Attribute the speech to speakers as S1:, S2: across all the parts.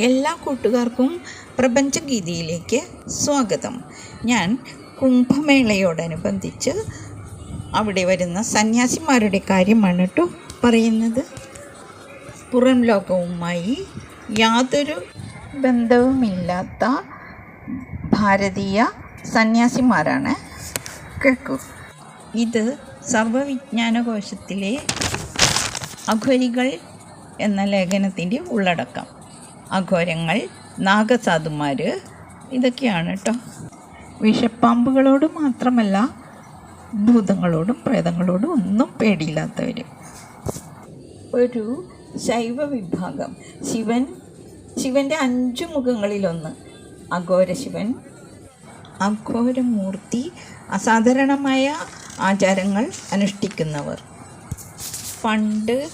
S1: എല്ലാ കൂട്ടുകാർക്കും പ്രപഞ്ചഗീതിയിലേക്ക് സ്വാഗതം. ഞാൻ കുംഭമേളയോടനുബന്ധിച്ച് അവിടെ വരുന്ന സന്യാസിമാരുടെ കാര്യമാണ് കേട്ടോ പറയുന്നത്. പുറം ലോകവുമായി യാതൊരു ബന്ധവുമില്ലാത്ത ഭാരതീയ സന്യാസിമാരാണ്. കേൾക്കൂ ഇത് സർവവിജ്ഞാനകോശത്തിലെ അഘോരികൾ എന്ന ലേഖനത്തിന്റെ ഉള്ളടക്കം. അഘോരങ്ങൾ നാഗസാധുമാർ ഇതൊക്കെയാണ് കേട്ടോ വിഷപ്പാമ്പുകളോട് മാത്രമല്ല ഭൂതങ്ങളോടും പ്രേതങ്ങളോടും ഒന്നും പേടിയില്ലാത്തവർ ഒരു ശൈവ വിഭാഗം ശിവൻ ശിവന്റെ അഞ്ചു മുഖങ്ങളിലൊന്ന്. അഘോര ശിവൻ അഘോരമൂർത്തി അസാധാരണമായ ആചാരങ്ങൾ അനുഷ്ഠിക്കുന്നവർ. പണ്ട്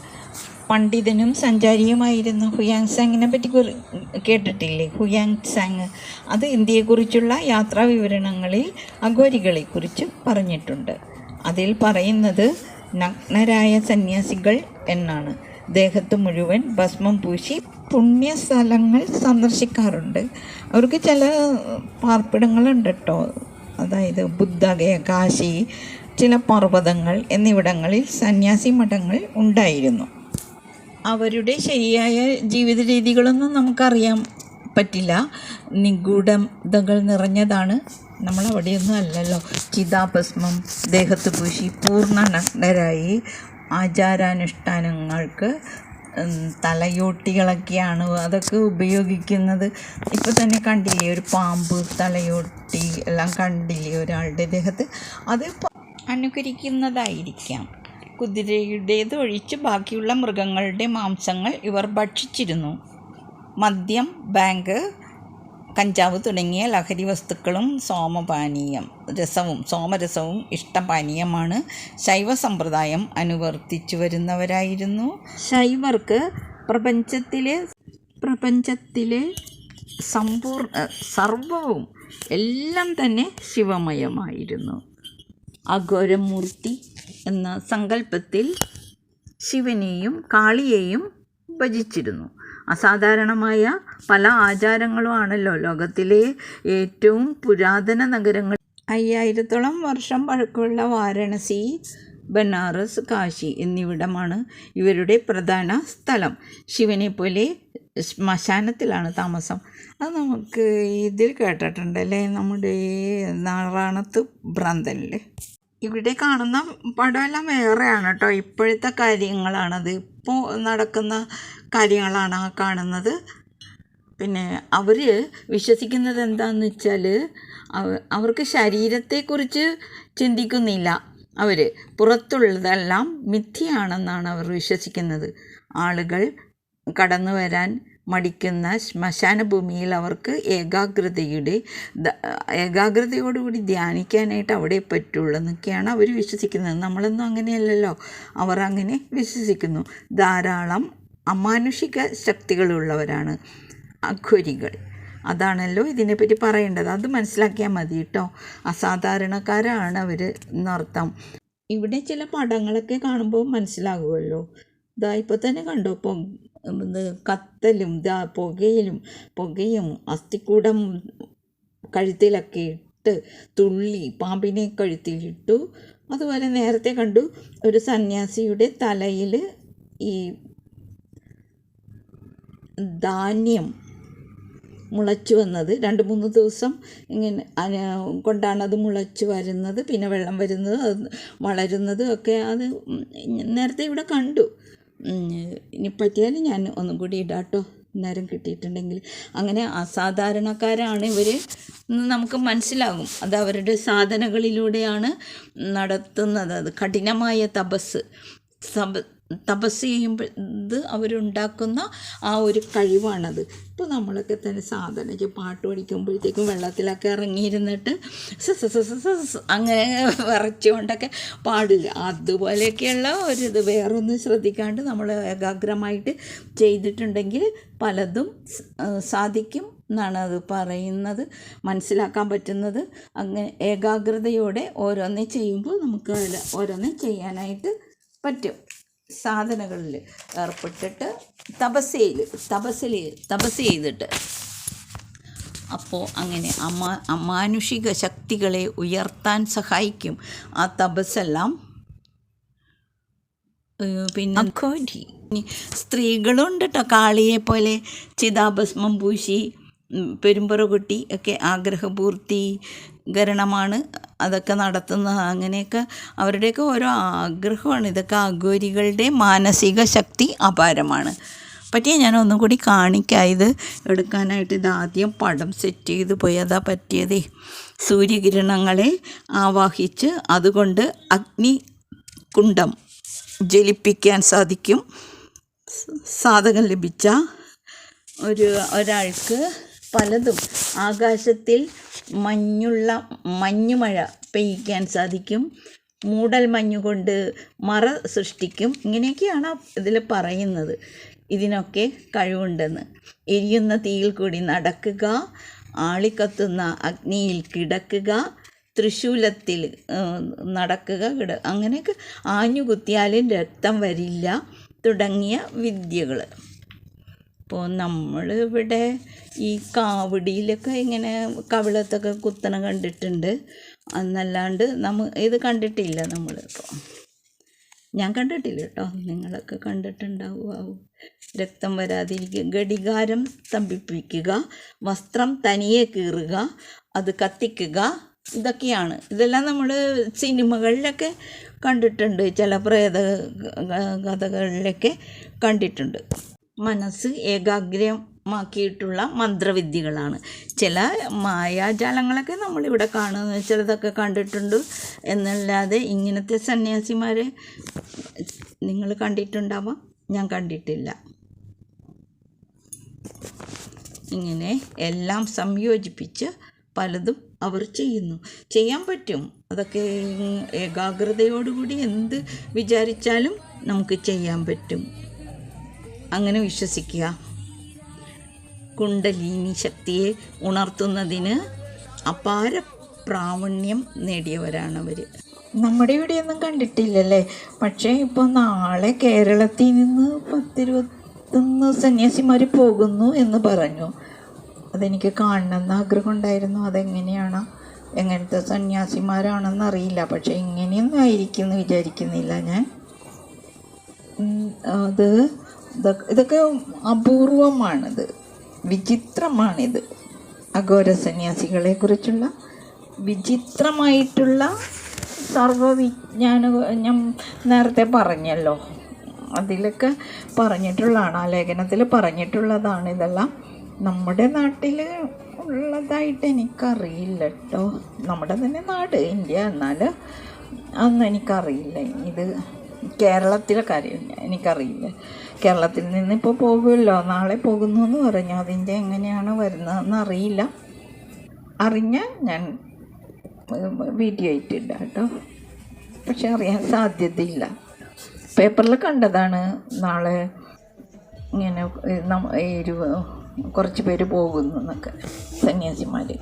S1: പണ്ഡിതനും സഞ്ചാരിയുമായിരുന്ന ഹുയാങ് സാങ്ങിനെ പറ്റി കേട്ടിട്ടില്ലേ? Hiuen Tsang. അത് ഇന്ത്യയെക്കുറിച്ചുള്ള യാത്രാ വിവരണങ്ങളിൽ അഘോരികളെക്കുറിച്ച് പറഞ്ഞിട്ടുണ്ട്. അതിൽ പറയുന്നത് നഗ്നരായ സന്യാസികൾ എന്നാണ്. ദേഹത്ത് മുഴുവൻ ഭസ്മം പൂശി പുണ്യസ്ഥലങ്ങൾ സന്ദർശിക്കാറുണ്ട്. അവർക്ക് ചില പാർപ്പിടങ്ങളുണ്ട് കേട്ടോ അതായത് ബുദ്ധഗയ കാശി ചില പർവതങ്ങൾ എന്നിവിടങ്ങളിൽ സന്യാസി മഠങ്ങൾ ഉണ്ടായിരുന്നു. അവരുടെ ശരിയായ ജീവിത രീതികളൊന്നും നമുക്കറിയാൻ പറ്റില്ല. നിഗൂഢതകൾ നിറഞ്ഞതാണ്. നമ്മൾ അവിടെയൊന്നും അല്ലല്ലോ. ചിതാഭസ്മം ദേഹത്ത് പൂശി പൂർണ നഗ്നരായി ആചാരാനുഷ്ഠാനങ്ങൾക്ക് തലയോട്ടികളൊക്കെയാണ് അതൊക്കെ ഉപയോഗിക്കുന്നത്. ഇപ്പോൾ തന്നെ കണ്ടില്ലേ ഒരു പാമ്പ് തലയോട്ടി എല്ലാം കണ്ടില്ലേ ഒരാളുടെ ദേഹത്ത്? അത് അനുകരിക്കുന്നതായിരിക്കാം. കുതിരയുടേത് ഒഴിച്ച് ബാക്കിയുള്ള മൃഗങ്ങളുടെ മാംസങ്ങൾ ഇവർ ഭക്ഷിച്ചിരുന്നു. മദ്യം ബാങ്ക് കഞ്ചാവ് തുടങ്ങിയ ലഹരി വസ്തുക്കളും സോമപാനീയം രസവും സോമരസവും ഇഷ്ടപാനീയമാണ് ശൈവ സമ്പ്രദായം അനുവർത്തിച്ചു വരുന്നവരായിരുന്നു ശൈവർക്ക് പ്രപഞ്ചത്തിലെ പ്രപഞ്ചത്തിലെ സമ്പൂർണ സർവവും എല്ലാം തന്നെ ശിവമയമായിരുന്നു. അഘോരമൂർത്തി എന്ന സങ്കല്പത്തിൽ ശിവനെയും കാളിയെയും ഭജിച്ചിരുന്നു. അസാധാരണമായ പല ആചാരങ്ങളുമാണല്ലോ ലോകത്തിലെ ഏറ്റവും പുരാതന നഗരങ്ങൾ. അയ്യായിരത്തോളം വർഷം പഴക്കമുള്ള വാരണസി ബനാറസ് കാശി എന്നിവിടമാണ് ഇവരുടെ പ്രധാന സ്ഥലം. ശിവനെ പോലെ ശ്മശാനത്തിലാണ് താമസം. അത് നമുക്ക് ഇതിൽ കേട്ടിട്ടുണ്ടല്ലേ? നമ്മുടെ നാറാണത്ത് ഭ്രാന്തനിൽ ഇവിടെ കാണുന്ന പടമെല്ലാം വേറെയാണ് കേട്ടോ ഇപ്പോഴത്തെ കാര്യങ്ങളാണത്. ഇപ്പോൾ നടക്കുന്ന കാര്യങ്ങളാണ് ആ കാണുന്നത്. പിന്നെ അവർ വിശ്വസിക്കുന്നത് എന്താണെന്ന് വെച്ചാൽ അവർക്ക് ശരീരത്തെക്കുറിച്ച് ചിന്തിക്കുന്നില്ല അവർ പുറത്തുള്ളതെല്ലാം മിഥ്യയാണെന്നാണ് അവർ വിശ്വസിക്കുന്നത്. ആളുകൾ കടന്നു വരാൻ മടിക്കുന്ന ശ്മശാന ഭൂമിയിൽ അവർക്ക് ഏകാഗ്രതയുടെ ഏകാഗ്രതയോടുകൂടി ധ്യാനിക്കാനായിട്ട് അവിടെ പറ്റുള്ളൂ എന്നൊക്കെയാണ് അവർ വിശ്വസിക്കുന്നത്. നമ്മളൊന്നും അങ്ങനെയല്ലല്ലോ. അവർ അങ്ങനെ വിശ്വസിക്കുന്നു. ധാരാളം അമാനുഷിക ശക്തികളുള്ളവരാണ് അഘോരികൾ. അതാണല്ലോ ഇതിനെപ്പറ്റി പറയേണ്ടത്. അത് മനസ്സിലാക്കിയാൽ മതി കേട്ടോ. അസാധാരണക്കാരാണ് അവർ എന്നർത്ഥം. ഇവിടെ ചില പടങ്ങളൊക്കെ കാണുമ്പോൾ മനസ്സിലാകുമല്ലോ. ഇതാ ഇപ്പോൾ തന്നെ കണ്ടോ. പൊ കത്തലും ഇതാ പുകയിലും പുകയും അസ്ഥിക്കൂടം കഴുത്തിലൊക്കെ ഇട്ട് തുള്ളി പാമ്പിനെ കഴുത്തിലിട്ടു. അതുപോലെ നേരത്തെ കണ്ടു ഒരു സന്യാസിയുടെ തലയിൽ ഈ ധാന്യം മുളച്ചു വന്നത്. രണ്ട് മൂന്ന് ദിവസം ഇങ്ങനെ കൊണ്ടാണ് അത് മുളച്ചു വരുന്നത്. പിന്നെ വെള്ളം വരുന്നത് വളരുന്നത് ഒക്കെ അത് നേരത്തെ ഇവിടെ കണ്ടു. ഇനി പറ്റിയാൽ ഞാൻ ഒന്നും കൂടി ഇടാട്ടോ. നേരം കിട്ടിയിട്ടുണ്ടെങ്കിൽ. അങ്ങനെ അസാധാരണക്കാരാണ് ഇവർ നമുക്ക് മനസ്സിലാകും. അത് അവരുടെ സാധനകളിലൂടെയാണ് നടത്തുന്നത്. അത് കഠിനമായ തപസ്. സബ തപസ് ചെയ്യുമ്പോൾ ഇത് അവരുണ്ടാക്കുന്ന ആ ഒരു കഴിവാണത്. ഇപ്പോൾ നമ്മളൊക്കെ തന്നെ സാധനയ്ക്ക് പാട്ട് പഠിക്കുമ്പോഴത്തേക്കും വെള്ളത്തിലൊക്കെ ഇറങ്ങിയിരുന്നിട്ട് അങ്ങനെ വിറച്ചുകൊണ്ടൊക്കെ പാടില്ല. അതുപോലെയൊക്കെയുള്ള ഒരു ഇത് വേറൊന്നും ശ്രദ്ധിക്കാണ്ട് നമ്മൾ ഏകാഗ്രമായിട്ട് ചെയ്തിട്ടുണ്ടെങ്കിൽ പലതും സാധിക്കും എന്നാണ് അത് പറയുന്നത് മനസ്സിലാക്കാൻ പറ്റുന്നത്. അങ്ങനെ ഏകാഗ്രതയോടെ ഓരോന്നേ ചെയ്യുമ്പോൾ നമുക്ക് ഓരോന്നേ ചെയ്യാനായിട്ട് പറ്റും. സാധനങ്ങളിൽ ഏർപ്പെട്ടിട്ട് തപസ്യയിൽ തപസ്സിൽ തപസ് ചെയ്തിട്ട്. അപ്പോൾ അങ്ങനെ അമാ അമാനുഷിക ശക്തികളെ ഉയർത്താൻ സഹായിക്കും ആ തപസ്സെല്ലാം. പിന്നെ കോരി സ്ത്രീകളുണ്ട് കേട്ടോ കാളിയെ പോലെ ചിതാഭസ്മം പൂശി പെരുമ്പറ കുട്ടി ഒക്കെ ആഗ്രഹപൂർത്തീകരണമാണ് അതൊക്കെ നടത്തുന്നത്. അങ്ങനെയൊക്കെ അവരുടെയൊക്കെ ഓരോ ആഗ്രഹമാണ്. ഇതൊക്കെ അഘോരികളുടെ മാനസിക ശക്തി അപാരമാണ്. പറ്റിയ ഞാൻ ഒന്നും കൂടി കാണിക്കാം. ഇത് എടുക്കാനായിട്ട് ഇത് ആദ്യം പടം സെറ്റ് ചെയ്ത് പോയി. അതാ പറ്റിയതേ. സൂര്യകിരണങ്ങളെ ആവാഹിച്ച് അതുകൊണ്ട് അഗ്നി കുണ്ടം ജലിപ്പിക്കാൻ സാധിക്കും. സാധകം ലഭിച്ച ഒരു ഒരാൾക്ക് പലതും ആകാശത്തിൽ മഞ്ഞുള്ള മഞ്ഞുമഴ പെയ്യിക്കാൻ സാധിക്കും. മൂടൽ മഞ്ഞുകൊണ്ട് മറ സൃഷ്ടിക്കും. ഇങ്ങനെയൊക്കെയാണ് ഇതിൽ പറയുന്നത്. ഇതിനൊക്കെ കഴിവുണ്ടെന്ന്. എരിയുന്ന തീയിൽ കൂടി നടക്കുക ആളിക്കത്തുന്ന അഗ്നിയിൽ കിടക്കുക തൃശൂലത്തിൽ നടക്കുക കിട അങ്ങനെയൊക്കെ ആഞ്ഞുകുത്തിയാലും രക്തം വരില്ല. തുടങ്ങിയ വിദ്യകൾ. ഇപ്പോൾ നമ്മൾ ഇവിടെ ഈ കാവടിയിലൊക്കെ ഇങ്ങനെ കവിളത്തൊക്കെ കുത്തണ കണ്ടിട്ടുണ്ട്. എന്നല്ലാണ്ട് നമ്മ ഇത് കണ്ടിട്ടില്ല നമ്മൾ ഇപ്പോൾ ഞാൻ കണ്ടിട്ടില്ല കേട്ടോ. നിങ്ങളൊക്കെ കണ്ടിട്ടുണ്ടാവും രക്തം വരാതിരിക്കുക ഘടികാരം സ്തംഭിപ്പിക്കുക വസ്ത്രം തനിയെ കീറുക അത് കത്തിക്കുക ഇതൊക്കെയാണ്. ഇതെല്ലാം നമ്മൾ സിനിമകളിലൊക്കെ കണ്ടിട്ടുണ്ട്. ചില പ്രേത കഥകളിലൊക്കെ കണ്ടിട്ടുണ്ട്. മനസ്സ് ഏകാഗ്രമാക്കിയിട്ടുള്ള മന്ത്രവിദ്യകളാണ്. ചില മായാജാലങ്ങളൊക്കെ നമ്മളിവിടെ കാണുന്നത് ചിലതൊക്കെ കണ്ടിട്ടുണ്ട്. എന്നല്ലാതെ ഇങ്ങനത്തെ സന്യാസിമാരെ നിങ്ങൾ കണ്ടിട്ടുണ്ടാവാം? ഞാൻ കണ്ടിട്ടില്ല. ഇങ്ങനെ എല്ലാം സംയോജിപ്പിച്ച് പലതും അവർ ചെയ്യുന്നു. ചെയ്യാൻ പറ്റും. അതൊക്കെ ഏകാഗ്രതയോടുകൂടി എന്ത് വിചാരിച്ചാലും നമുക്ക് ചെയ്യാൻ പറ്റും. അങ്ങനെ വിശ്വസിക്കുക. കുണ്ടലിനി ശക്തിയെ ഉണർത്തുന്നതിന് അപാര പ്രാവണ്യം നേടിയവരാണ് അവർ
S2: നമ്മുടെ ഇവിടെ ഒന്നും കണ്ടിട്ടില്ലല്ലേ? പക്ഷേ ഇപ്പോൾ നാളെ കേരളത്തിൽ നിന്ന് പത്തിരുപത്തൊന്ന് സന്യാസിമാർ പോകുന്നു എന്ന് പറഞ്ഞു. അതെനിക്ക് കാണണമെന്ന് ആഗ്രഹം ഉണ്ടായിരുന്നു അതെങ്ങനെയാണ്? എങ്ങനത്തെ സന്യാസിമാരാണെന്ന് അറിയില്ല. പക്ഷേ ഇങ്ങനെയൊന്നും ആയിരിക്കും എന്ന് വിചാരിക്കുന്നില്ല ഞാൻ. അത് ഇതൊക്കെ ഇതൊക്കെ അപൂർവമാണിത്. വിചിത്രമാണിത്. അഘോര സന്യാസികളെ കുറിച്ചുള്ള വിചിത്രമായിട്ടുള്ള സർവവിജ്ഞാന ഞാൻ നേരത്തെ പറഞ്ഞല്ലോ. അതിലൊക്കെ പറഞ്ഞിട്ടുള്ളതാണ് ആ ലേഖനത്തിൽ പറഞ്ഞിട്ടുള്ളതാണ് ഇതെല്ലാം. നമ്മുടെ നാട്ടിൽ ഉള്ളതായിട്ട് എനിക്കറിയില്ല കേട്ടോ നമ്മുടെ തന്നെ നാട് ഇന്ത്യ എന്നാൽ അന്ന് എനിക്കറിയില്ല. ഇത് കേരളത്തിലെ കാര്യം എനിക്കറിയില്ല. കേരളത്തിൽ നിന്ന് ഇപ്പോൾ പോകുമല്ലോ? നാളെ പോകുന്നു എന്ന് പറഞ്ഞു. അതിന്റെ എങ്ങനെയാണ് വരുന്നതെന്ന് അറിയില്ല. അറിഞ്ഞാൽ ഞാൻ വീഡിയോ ഇട്ടില്ല കേട്ടോ. പക്ഷെ അറിയാൻ സാധ്യതയില്ല. പേപ്പറിൽ കണ്ടതാണ് നാളെ ഇങ്ങനെ ഒരു കുറച്ച് പേര് പോകുന്നു എന്നൊക്കെ സന്യാസിമാർ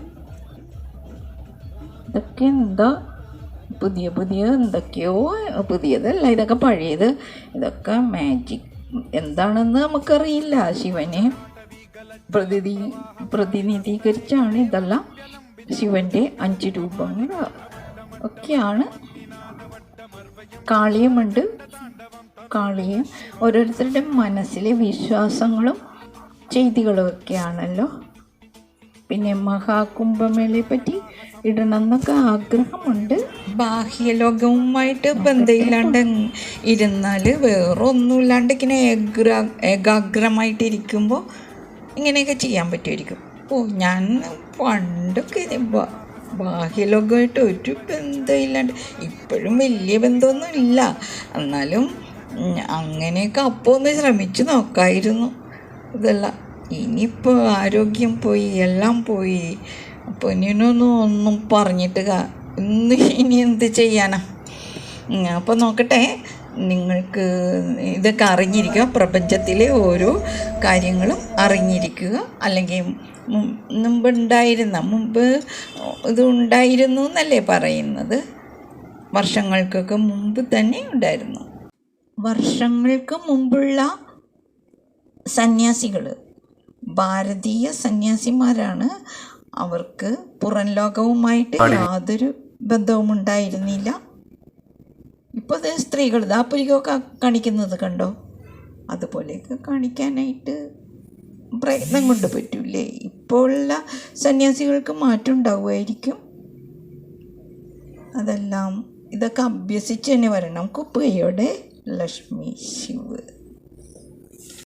S2: ഇതൊക്കെ എന്താ പുതിയ പുതിയ എന്തൊക്കെയോ പുതിയതല്ല ഇതൊക്കെ പഴയത്. ഇതൊക്കെ മാജിക് എന്താണെന്ന് നമുക്കറിയില്ല ശിവനെ. പ്രതിനിധി പ്രതിനിധീകരിച്ചാണ് ഇതെല്ലാം. ശിവന്റെ അഞ്ച് രൂപങ്ങൾ ഒക്കെയാണ്. കാളിയുമുണ്ട്. കാളിയും ഓരോരുത്തരുടെ മനസ്സിലെ വിശ്വാസങ്ങളും ചെയ്തികളും ഒക്കെയാണല്ലോ പിന്നെ മഹാകുംഭമേളയെ പറ്റി ഇടണം എന്നൊക്കെ ആഗ്രഹമുണ്ട്.
S3: ബാഹ്യലോകവുമായിട്ട് ബന്ധമില്ലാണ്ട് ഇരുന്നാൽ വേറെ ഒന്നുമില്ലാണ്ട് ഇങ്ങനെ ഏഗ്ര ഏകാഗ്രമായിട്ടിരിക്കുമ്പോൾ ഇങ്ങനെയൊക്കെ ചെയ്യാൻ പറ്റുമായിരിക്കും. ഓ ഞാൻ പണ്ടൊക്കെ ബാഹ്യലോകമായിട്ട് ഒരു ബന്ധമില്ലാണ്ട് ഇപ്പോഴും വലിയ ബന്ധമൊന്നും ഇല്ല എന്നാലും അങ്ങനെയൊക്കെ അപ്പോൾ ഒന്ന് ശ്രമിച്ചു നോക്കായിരുന്നു. ഇതെല്ലാം ഇനിയിപ്പോൾ ആരോഗ്യം പോയി എല്ലാം പോയി. ഇനിയൊന്നും ഒന്നും പറഞ്ഞിട്ട് ഇന്ന് ഇനി എന്ത് ചെയ്യാനാ? അപ്പോൾ നോക്കട്ടെ. നിങ്ങൾക്ക് ഇതൊക്കെ അറിഞ്ഞിരിക്കുക. പ്രപഞ്ചത്തിലെ ഓരോ കാര്യങ്ങളും അറിഞ്ഞിരിക്കുക. അല്ലെങ്കിൽ മുമ്പുണ്ടായിരുന്ന മുമ്പ് ഇത് ഉണ്ടായിരുന്നു എന്നല്ലേ പറയുന്നത്. വർഷങ്ങൾക്കൊക്കെ മുമ്പ് തന്നെ ഉണ്ടായിരുന്നു.
S1: വർഷങ്ങൾക്ക് മുമ്പുള്ള സന്യാസികൾ ഭാരതീയ സന്യാസിമാരാണ്. അവർക്ക് പുറം ലോകവുമായിട്ട് യാതൊരു ബന്ധവും ഉണ്ടായിരുന്നില്ല ഇപ്പോൾ അത് സ്ത്രീകൾ ദാപ്പുരികമൊക്കെ കാണിക്കുന്നത് കണ്ടോ? അതുപോലെയൊക്കെ കാണിക്കാനായിട്ട് പ്രയത്നം കൊണ്ട് പറ്റൂലേ ഇപ്പോൾ ഉള്ള സന്യാസികൾക്ക് മാറ്റം ഉണ്ടാവുമായിരിക്കും. അതെല്ലാം ഇതൊക്കെ അഭ്യസിച്ച് തന്നെ വരണം. കുപ്പയോടെ ലക്ഷ്മി ശിവ്.